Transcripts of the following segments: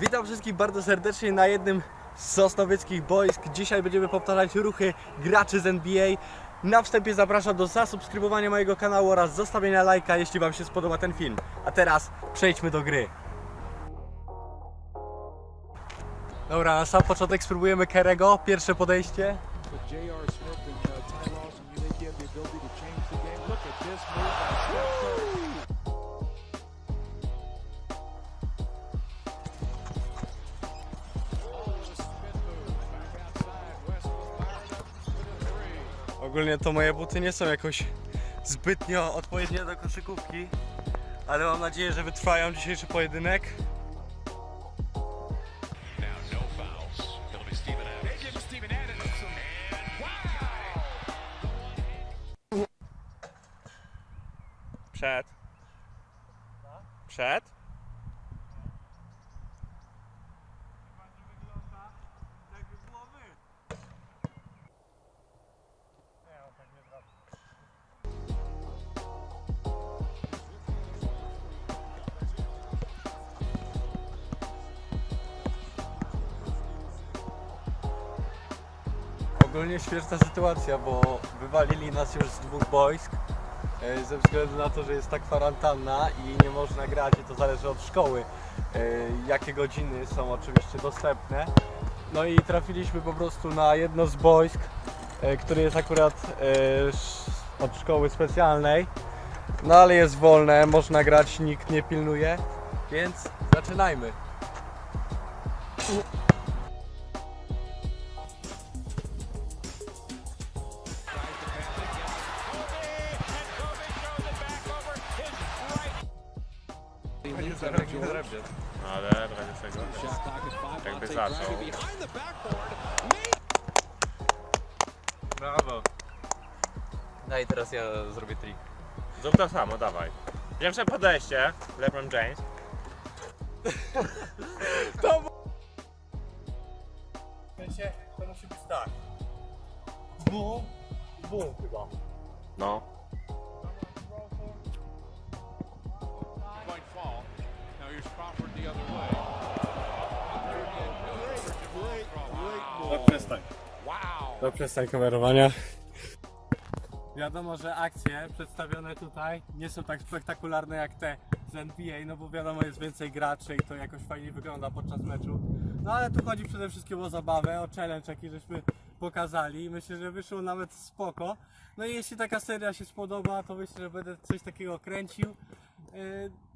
Witam wszystkich bardzo serdecznie na jednym z sosnowieckich boisk. Dzisiaj będziemy powtarzać ruchy graczy z NBA. Na wstępie zapraszam do zasubskrybowania mojego kanału oraz zostawienia lajka, jeśli Wam się spodoba ten film. A teraz przejdźmy do gry. Dobra, na sam początek spróbujemy Kerego. Pierwsze podejście. Ogólnie to moje buty nie są jakoś zbytnio odpowiednie do koszykówki, ale mam nadzieję, że wytrwają dzisiejszy pojedynek. Now no Ogólnie śmieszna sytuacja, bo wywalili nas już z dwóch boisk e, ze względu na to, że jest ta kwarantanna i nie można grać i to zależy od szkoły, e, jakie godziny są oczywiście dostępne. No i trafiliśmy po prostu na jedno z boisk, e, które jest akurat od szkoły specjalnej. No ale jest wolne, można grać, nikt nie pilnuje, więc zaczynajmy. Ale w razie czego jakby zaczął. Brawo. Daj, teraz ja zrobię trik. Zrób to samo, dawaj. Pierwsze podejście, LeBron James. Wiecie, to musi być tak. Bum, bum chyba. No. No przestań kamerowania. Wiadomo, że akcje przedstawione tutaj nie są tak spektakularne jak te z NBA, no bo wiadomo jest więcej graczy i to jakoś fajnie wygląda podczas meczu. No ale tu chodzi przede wszystkim o zabawę, o challenge jaki żeśmy pokazali. Myślę, że wyszło nawet spoko. No i jeśli taka seria się spodoba, to myślę, że będę coś takiego kręcił.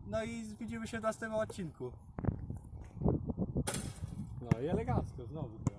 No i widzimy się w następnym odcinku. No i elegancko znowu.